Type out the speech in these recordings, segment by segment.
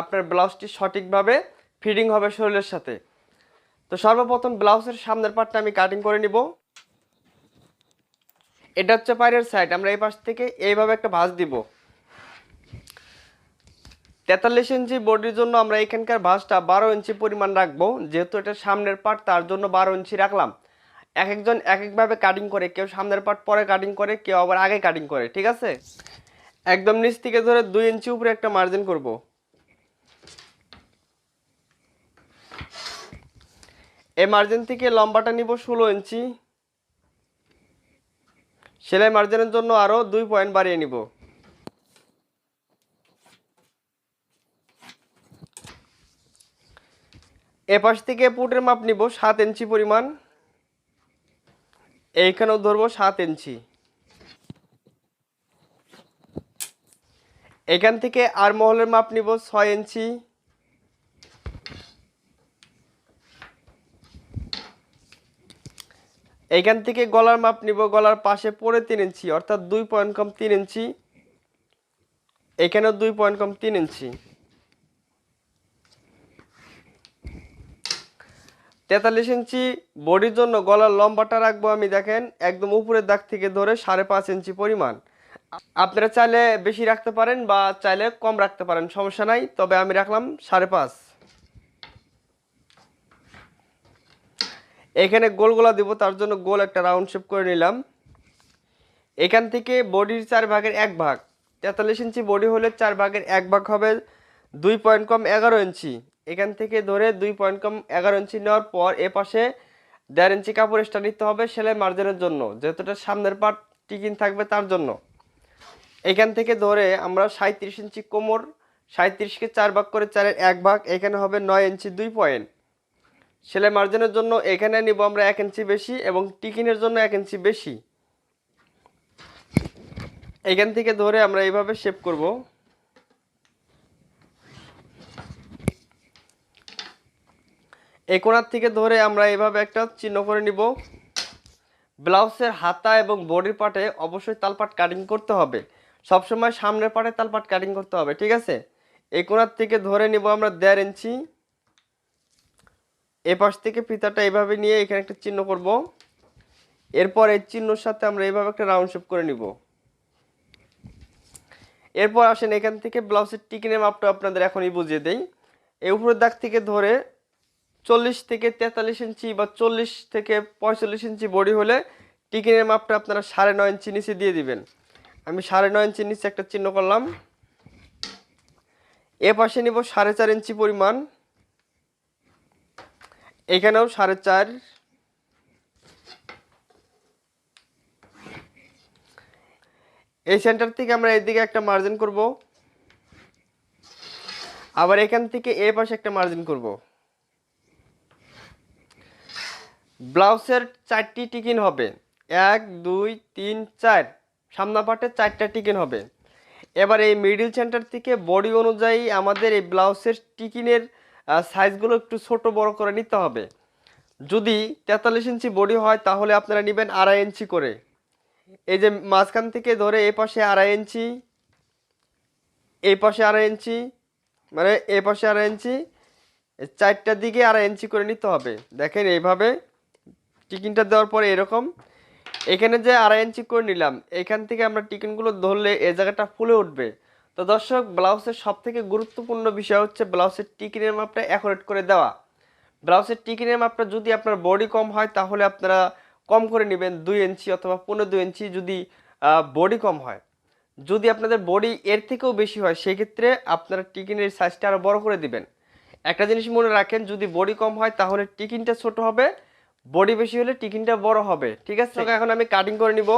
আপনার ব্লাউজটি সঠিকভাবে ফিটিং হবে শরীরের সাথে। তো সর্বপ্রথম ব্লাউজের সামনের পার্টটা আমি কাটিং করে নিব। এটা হচ্ছে পায়ের সাইড আমরা এই পাশ থেকে এইভাবে একটা ভাঁজ দিব। তেতাল্লিশ ইঞ্চি বডির জন্য আমরা এখানকার ভাঁজটা বারো ইঞ্চি পরিমাণ রাখব, যেহেতু এটা সামনের পার্ট তার জন্য বারো ইঞ্চি রাখলাম। এক একজন এক একভাবে কাটিং করে, কেউ সামনের পার্ট পরে কাটিং করে, কেউ আবার আগে কাটিং করে, ঠিক আছে? একদম নিচ থেকে ধরে দুই ইঞ্চি উপরে একটা মার্জিন করব। এই মার্জিন থেকে লম্বাটা নিব ষোলো ইঞ্চি সেলাই মার্জিনের জন্য আরও দুই পয়েন্ট বাড়িয়ে নিব। এপাশ থেকে পুটের মাপ নিব সাত ইঞ্চি পরিমাণ। এইখানেও ধরবো সাত ইঞ্চি এখান থেকে আর মহলের মাপ নিব ছয় ইঞ্চি এইখান থেকে গলার মাপ নিব, গলার পাশে পড়ে তিন ইঞ্চি, অর্থাৎ দুই পয়েন্ট কম তিন ইঞ্চি। এখানেও দুই পয়েন্ট কম তিন ইঞ্চি। তেতাল্লিশ ইঞ্চি বডির জন্য গলার লম্বাটা রাখব আমি, দেখেন, একদম উপরের দাগ থেকে ধরে সাড়ে পাঁচ ইঞ্চি পরিমাণ। আপনারা চাইলে বেশি রাখতে পারেন বা চাইলে কম রাখতে পারেন, সমস্যা নাই, তবে আমি রাখলাম সাড়ে পাঁচ। এখানে গোল গোলা দিব, তার জন্য গোল একটা রাউন্ড শেপ করে নিলাম। এখান থেকে বডির চার ভাগের এক ভাগ। তেতাল্লিশ ইঞ্চি বডি হলে চার ভাগের এক ভাগ হবে দুই পয়েন্ট কম এগারো ইঞ্চি। এখান থেকে ধরে দুই পয়েন্ট কম এগারো ইঞ্চি নেওয়ার পর এ পাশে দেড় ইঞ্চি কাপড় এক্সট্রা নিতে হবে সেলাই মার্জিনের জন্য। যেহেতু এটা সামনের পার্ট টিকিন থাকবে তার জন্য। এখান থেকে ধরে আমরা সাঁত্রিশ ইঞ্চি কোমর সাঁত্রিশকে চার ভাগ করে চারের এক ভাগ, এখানে হবে নয় ইঞ্চি দুই পয়েন্ট সেলাই মার্জিনের জন্য এখানে নিব আমরা এক ইঞ্চি বেশি এবং টিকিনের জন্য এক ইঞ্চি বেশি। এখান থেকে ধরে আমরা এইভাবে শেপ করব। এই কোণার থেকে ধরে আমরা এইভাবে একটা চিহ্ন করে নিব। ব্লাউজের হাতা এবং বডির পাটে অবশ্যই তালপাট কাটিং করতে হবে। সবসময় সামনের পার্টে তালপাট কাটিং করতে হবে, ঠিক আছে? এই কোণার থেকে ধরে নিব আমরা দেড় ইঞ্চি এ পাশ থেকে ফিতাটা এইভাবে নিয়ে এখানে একটা চিহ্ন করব। এরপর এই চিহ্নর সাথে আমরা এইভাবে একটা রাউন্ড শেপ করে নিব। এরপর আসেন এখান থেকে ব্লাউজের টিকিনের মাপটা আপনাদের এখনই বুঝিয়ে দেই। এই উপরের দাগ থেকে ধরে চল্লিশ থেকে তেতাল্লিশ ইঞ্চি বা চল্লিশ থেকে পঁয়তাল্লিশ ইঞ্চি বডি হলে টিকিনের মাপটা আপনারা সাড়ে নয় ইঞ্চি নিচে দিয়ে দিবেন। আমি সাড়ে নয় ইঞ্চি নিচে একটা চিহ্ন করলাম। এ পাশে নিব সাড়ে চার ইঞ্চি পরিমাণ। এখানেও সাড়ে চার। এই সেন্টার থেকে আমরা এদিকে একটা মার্জিন করব। আবার এখান থেকে এ পাশে একটা মার্জিন করব। ব্লাউজের চারটি টিকিন হবে। এক, দুই, তিন, চার। সামনা পাটে চারটা টিকিন হবে। এবার এই মিডিল সেন্টার থেকে বডি অনুযায়ী আমাদের এই ব্লাউজের টিকিনের সাইজগুলো একটু ছোট বড় করে নিতে হবে। যদি তেতাল্লিশ ইঞ্চি বডি হয়, তাহলে আপনারা নেবেন আড়াই ইঞ্চি করে। এই যে মাঝখান থেকে ধরে এ পাশে আড়াই ইঞ্চি এই পাশে আড়াই ইঞ্চি মানে এ পাশে আড়াই ইঞ্চি চারটার দিকে আড়াই ইঞ্চি করে নিতে হবে। দেখেন এইভাবে টিকিনটা দেওয়ার পরে এরকম। এখানে যে আড়াই ইঞ্চি করে নিলাম, এখান থেকে আমরা টিকিনগুলো ধরলে এই জায়গাটা ফুলে উঠবে। তো দর্শক ব্লাউজের সব থেকে গুরুত্বপূর্ণ বিষয় হচ্ছে ব্লাউজের টিকিনের মাপটা অ্যাকুরেট করে দেওয়া। ব্লাউজের টিকিনের মাপটা যদি আপনার বডি কম হয় তাহলে আপনারা কম করে নেবেন দুই ইঞ্চি অথবা পনেরো দুই ইঞ্চি যদি বডি কম হয়। যদি আপনাদের বডি এর থেকেও বেশি হয় সেক্ষেত্রে আপনারা টিকিনের সাইজটা আরও বড় করে দিবেন। একটা জিনিস মনে রাখেন যদি বডি কম হয় তাহলে টিকিনটা ছোট হবে বডি বেশি হলে টিকিনটা বড় হবে। ঠিক আছে? এখন আমি কাটিং করে নিব।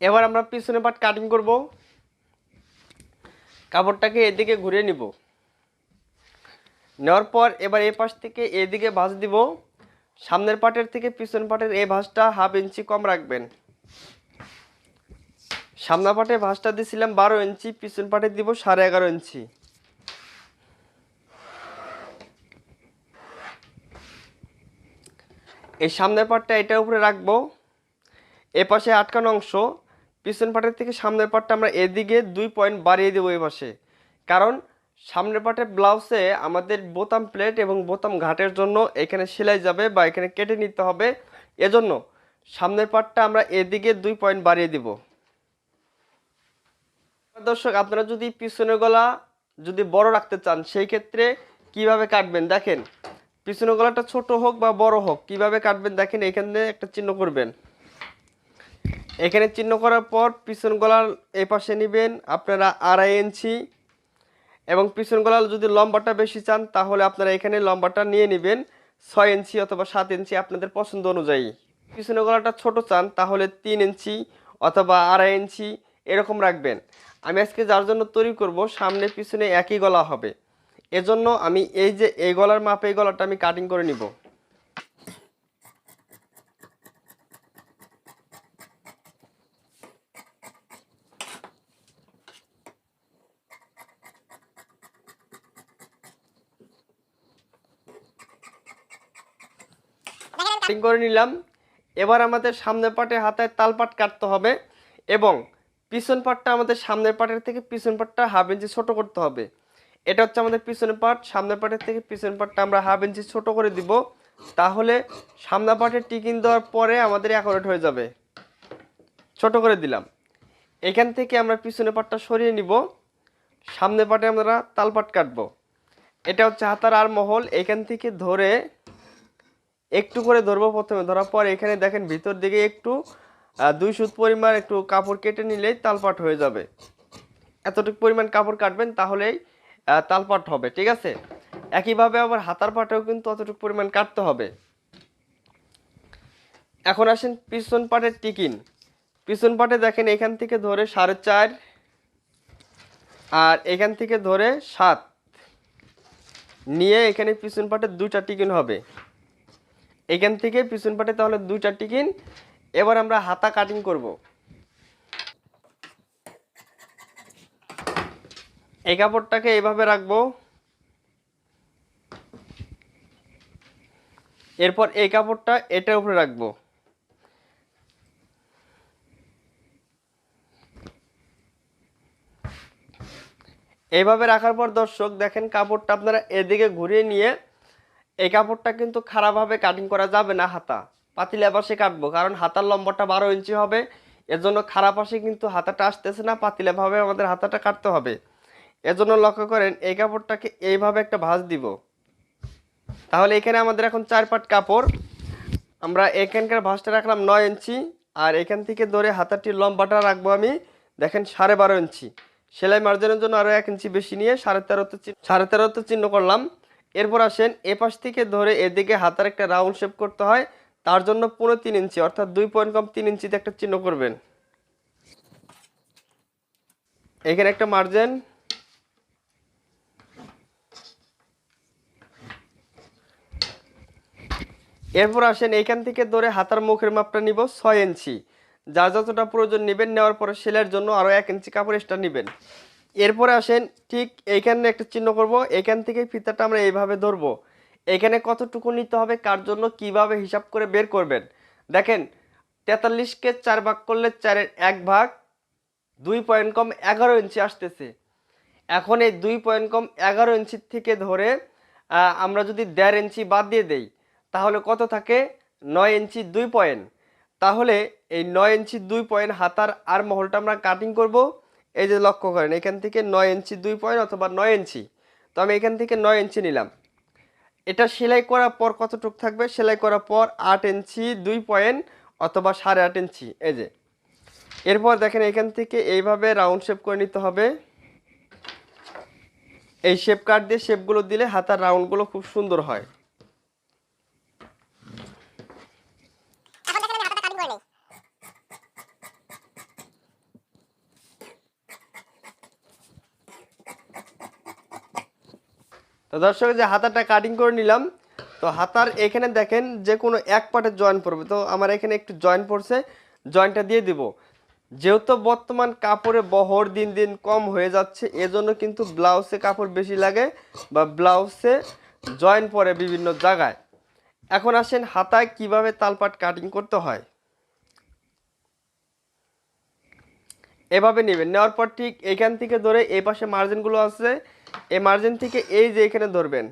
এবার আমরা পিছনে পাট কাটিং করব। কাপড়টাকে এদিকে ঘুরিয়ে নিব। নেওয়ার পর এবার এই পাশ থেকে এদিকে ভাঁজ দিব। সামনের পাটের থেকে পিছন পাটের এই ভাঁজটা হাফ ইঞ্চি কম রাখবেন। সামনা পাটে ভাঁজটা দিয়েছিলাম বারো ইঞ্চি পিছন পাটে দিব সাড়ে এগারো ইঞ্চি এই সামনের পাটটা এটার উপরে রাখব। এ পাশে আটকানো অংশ। পিছন পাটের থেকে সামনের পাটটা আমরা এদিকে দুই পয়েন্ট বাড়িয়ে দেবো এই পাশে কারণ সামনের পাটের ব্লাউজে আমাদের বোতাম প্লেট এবং বোতাম ঘাটের জন্য এখানে সেলাই যাবে বা এখানে কেটে নিতে হবে। এজন্য সামনের পাটটা আমরা এদিকে দুই পয়েন্ট বাড়িয়ে দিব। দর্শক, আপনারা যদি পিছনের গলা যদি বড় রাখতে চান, সেই ক্ষেত্রে কীভাবে কাটবেন? দেখেন, পিছনের গলাটা ছোট হোক বা বড় হোক, কীভাবে কাটবেন? দেখেন, এখানে একটা চিহ্ন করবেন। এখানে চিহ্ন করার পর পিছন গলার এই পাশে নেবেন আপনারা আড়াই ইঞ্চি এবং পিছন গলার যদি লম্বাটা বেশি চান, তাহলে আপনারা এখানে লম্বাটা নিয়ে নেবেন ছয় ইঞ্চি অথবা সাত ইঞ্চি আপনাদের পছন্দ অনুযায়ী। পিছনের গলাটা ছোট চান, তাহলে তিন ইঞ্চি অথবা আড়াই ইঞ্চি এরকম রাখবেন। আমি আজকে যার জন্য তৈরি করব, সামনে পিছনে একই গলা হবে। এজন্য আমি এই যে এই গলার মাপে, এই গলাটা আমি কাটিং করে নিব। কাটিং করে নিলাম। এবার আমাদের সামনের পাটে হাতায় তালপাট কাটতে হবে এবং পিছন পাটটা আমাদের সামনের পাটের থেকে পিছন পাটটা হাফ ইঞ্চি ছোটো করতে হবে। এটা হচ্ছে আমাদের পিছনের পাট। সামনের পাটের থেকে পিছন পাটটা আমরা হাফ ইঞ্চি ছোটো করে দিব। তাহলে সামনের পাটে টিকিন দেওয়ার পরে আমাদের অ্যাকোরেট হয়ে যাবে। ছোট করে দিলাম। এখান থেকে আমরা পিছনের পাটটা সরিয়ে নিব। সামনের পাটে আমরা তালপাট কাটবো। এটা হচ্ছে হাতার আর মহল। এখান থেকে ধরে একটু করে ধরবো প্রথমে। ধরার পর এখানে দেখেন ভিতর দিকে একটু দুই সুত পরিমাণ একটু কাপড় কেটে নিলেই তালপাট হয়ে যাবে। এতটুকু পরিমাণ কাপড় কাটবেন তাহলেই তালপাট হবে, ঠিক আছে? একইভাবে আবার হাতার পাটেও কিন্তু অতটুকু পরিমাণ কাটতে হবে। এখন আসেন পিছন পাটের টিকিন। পিছন পাটে দেখেন এখান থেকে ধরে সাড়ে চার আর এখান থেকে ধরে সাত। নিয়ে এখানে পিছন পাটের দুইটা টিকিন হবে। এখান থেকে পিছন পাটে তাহলে চারটি কিন। এবার আমরা হাতা কাটিং করব। এই কাপড়টাকে এভাবে রাখব। এরপর এই কাপড়টা এটার উপরে রাখব। এইভাবে রাখার পর দর্শক দেখেন কাপড়টা আপনারা এদিকে ঘুরিয়ে নিয়ে এই কাপড়টা কিন্তু খারাপভাবে কাটিং করা যাবে না হাতা। পাতিলা পাশে কাটবো, কারণ হাতার লম্বাটা বারো ইঞ্চি হবে। এর জন্য খারাপ পাশে কিন্তু হাতাটা আসতেছে না পাতিলাভাবে আমাদের হাতাটা কাটতে হবে। এজন্য লক্ষ্য করেন, এই কাপড়টাকে এইভাবে একটা ভাঁজ দিব। তাহলে এখানে আমাদের এখন চার পাট কাপড়। আমরা এখানকার ভাঁজটা রাখলাম নয় ইঞ্চি, আর এখান থেকে ধরে হাতাটির লম্বাটা রাখব আমি, দেখেন সাড়ে বারো ইঞ্চি। সেলাই মার্জিনের জন্য আরও এক ইঞ্চি বেশি নিয়ে সাড়ে তেরোতে সাড়ে তেরোতে চিহ্ন করলাম। এরপর আসেন এ পাশ থেকে ধরে এদিকে হাতার একটা রাউন্ড শেপ করতে হয়। তার জন্য পুরো তিন ইঞ্চি, অর্থাৎ দুই পয়েন্ট কম তিন ইঞ্চিতে একটা চিহ্ন করবেন। এখানে একটা মার্জিন এরপর আসেন এইখান থেকে ধরে হাতার মুখের মাপটা নিব ছয় ইঞ্চি। যা যতটা প্রয়োজন নেবেন, নেওয়ার পরে সেলের জন্য আরও এক ইঞ্চি কাপড় এক্সট্রা নেবেন। এরপরে আসেন, ঠিক এইখানে একটা চিহ্ন করব, এখান থেকে ফিতাটা আমরা এইভাবে ধরবো। এখানে কতটুকু নিতে হবে, কার জন্য কীভাবে হিসাব করে বের করবেন? দেখেন, তেতাল্লিশকে চার ভাগ করলে চারের এক ভাগ, দুই পয়েন্ট কম এগারো ইঞ্চি আসতেছে। এখন এই দুই পয়েন্ট কম এগারো ইঞ্চির থেকে ধরে আমরা যদি দেড় ইঞ্চি বাদ দিয়ে দেই, তাহলে কত থাকে? নয় ইঞ্চি দুই পয়েন্ট। তাহলে এই নয় ইঞ্চি দুই পয়েন্ট হাতার আর মহলটা আমরা কাটিং করব এই যে লক্ষ্য করেন, এখান থেকে নয় ইঞ্চি দুই পয়েন্ট অথবা নয় ইঞ্চি। তো আমি এখান থেকে নয় ইঞ্চি নিলাম। এটা সেলাই করার পর কতটুক থাকবে? সেলাই করার পর আট ইঞ্চি দুই পয়েন্ট অথবা সাড়ে আট ইঞ্চি, এই যে। এরপর দেখেন এখান থেকে এইভাবে রাউন্ড শেপ করে নিতে হবে। এই শেপ কাট দিয়ে শেপগুলো দিলে হাতার রাউন্ডগুলো খুব সুন্দর হয় এখন দেখেন আমি হাতাটা কাটিং করে নেই তো দর্শক যে হাতাটা কাটিং করে নিলাম, তো হাতার এখানে দেখেন যে কোনো এক পার্টের জয়েন পড়বে। তো আমার এখানে একটু জয়েন্ট পড়ছে জয়েনটা দিয়ে দিব। যেহেতু বর্তমান কাপড়ে বহর দিন দিন কম হয়ে যাচ্ছে, এজন্য কিন্তু ব্লাউজে কাপড় বেশি লাগে বা ব্লাউজে জয়েন পরে বিভিন্ন জায়গায়। এখন আসেন হাতায় কীভাবে তালপাট কাটিং করতে হয়। এভাবে নেবেন। নেওয়ার পর ঠিক এইখান থেকে ধরে এই পাশে মার্জিনগুলো আছে। এই মার্জিন থেকে এই যে এখানে ধরবেন,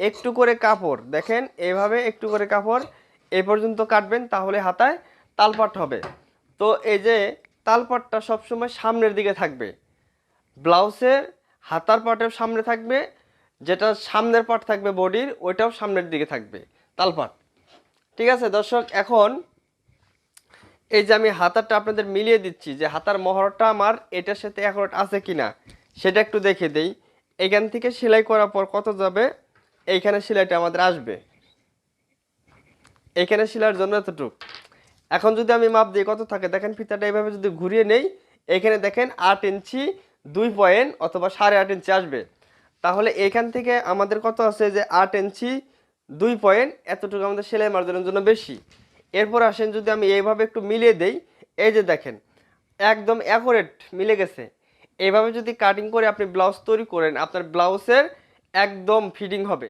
একটু করে কাপড়, দেখেন এভাবে একটু করে কাপড় এ পর্যন্ত কাটবেন, তাহলে হাতায় তালপাট হবে। তো এই যে তালপাটটা সবসময় সামনের দিকে থাকবে। ব্লাউজের হাতার পাটের সামনে থাকবে, যেটা সামনের পাট থাকবে বডির, ওইটাও সামনের দিকে থাকবে, তালপাট। ঠিক আছে, দর্শক, এখন এই যে আমি হাতারটা আপনাদের মিলিয়ে দিচ্ছি, যে হাতার মহরটা আমার, এটার সাথে অ্যাকোরেট আছে কিনা, সেটা একটু দেখে দেই। এখান থেকে সেলাই করার পর কত যাবে? এইখানে সেলাইটা আমাদের আসবে। এইখানে সেলাইয়ের জন্য এতটুক। এখন যদি আমি মাপ দিই কত থাকে? দেখেন ফিতাটা এইভাবে যদি ঘুরিয়ে নেই, এখানে দেখেন আট ইঞ্চি দুই পয়েন্ট অথবা সাড়ে আট ইঞ্চি আসবে। তাহলে এখান থেকে আমাদের কত আছে? যে আট ইঞ্চি দুই পয়েন্ট, এতটুকু আমাদের সেলাই মার্জনের জন্য বেশি। এরপর আসেন যদি আমি এইভাবে একটু মিলিয়ে দেই, এই যে দেখেন, একদম অ্যাকোরেট মিলে গেছে। এভাবে যদি কাটিং করে আপনি ব্লাউজ তৈরি করেন, আপনার ব্লাউজের একদম ফিটিং হবে।